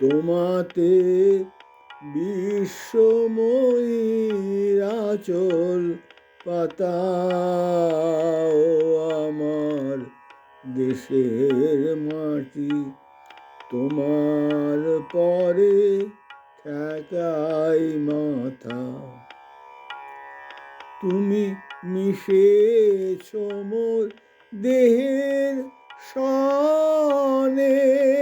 তোমাতে বিশ্বময়ীর আচল পাতা আমার দেশের মাটি। তোমার পরে ঠেকাই মাথা। তুমি মিশেছ মোর দেহের সনে।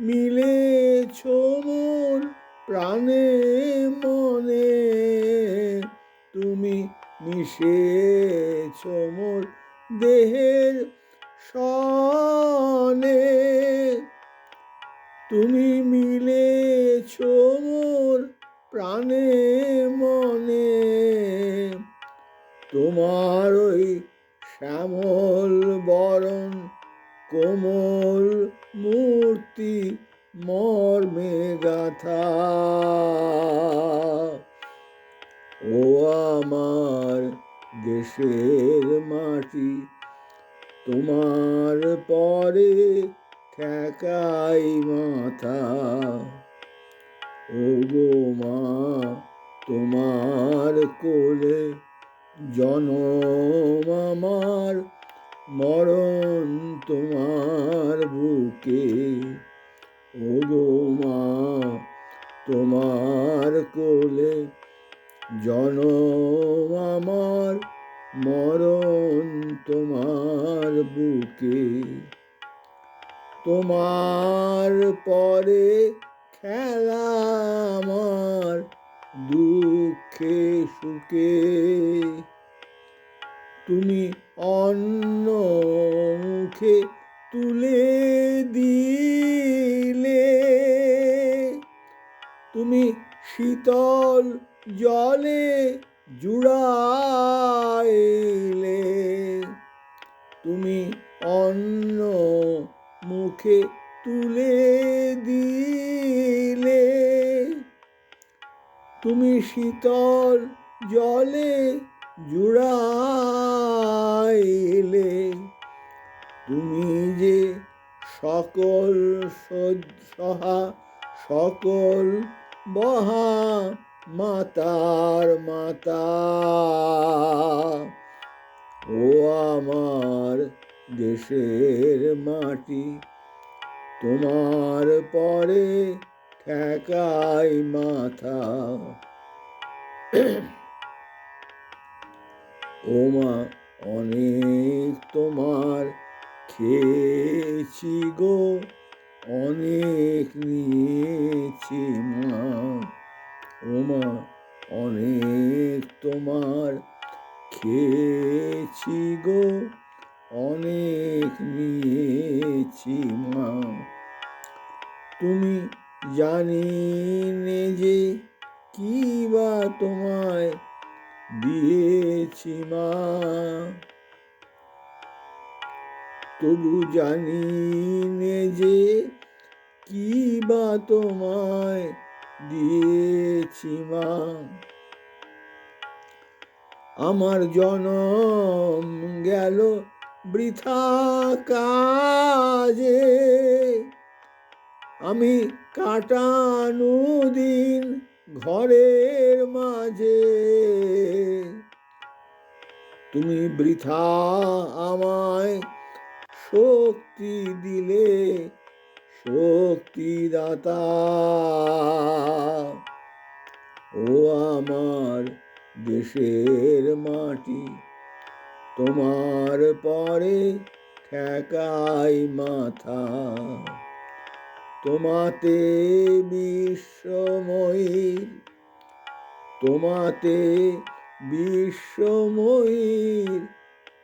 মিলেছ মোর প্রাণে, মনে তুমি মিশেছ মোর দেহের সনে। তুমি মিলেছ মোর প্রাণে, মনে তোমার ওই শ্যামল বরণ কোমল মূর্তি মর্মে গাথা। ও আমার দেশের মাটি, তোমার পরে ঠেকাই মাথা। ও গো মা, তোমার কোলে জনম আমার মরণ জনম আমার মরণ তোমার বুকে। তোমার পরে খেলা আমার দুঃখে সুখে। তুমি অন্য মুখে তুলে দিলে। শীতল জলে জুড়াইলে তুমি অন্য মুখে তুলে দিলে। তুমি শীতল জলে জুড়াইলে তুমি যে সকল সহা সকল বহা মাতার মাতা। ও আমার দেশের মাটি, তোমার পরে ঠেকাই মাথা। ও মা, অনেক তোমার খেয়েছি গো। অনেক নিয়েছি মা ও মা অনেক তোমার খেয়েছি গো। অনেক নিয়েছি মা তুমি জানি নে যে কি বা তোমায় দিয়েছি মা। তবু জানি নে যে কি বা তোমায় দিয়েছি মা। আমার জনম গেল বৃথা কাজে। আমি কাটানো দিন ঘরের মাঝে। তুমি বৃথা আমায় শক্তি দিলে, শক্তিদাতা। ও আমার দেশের মাটি, তোমার পরে ঠেকাই মাথা। তোমাতে বিশ্বময়ীর তোমাতে বিশ্বময়ীর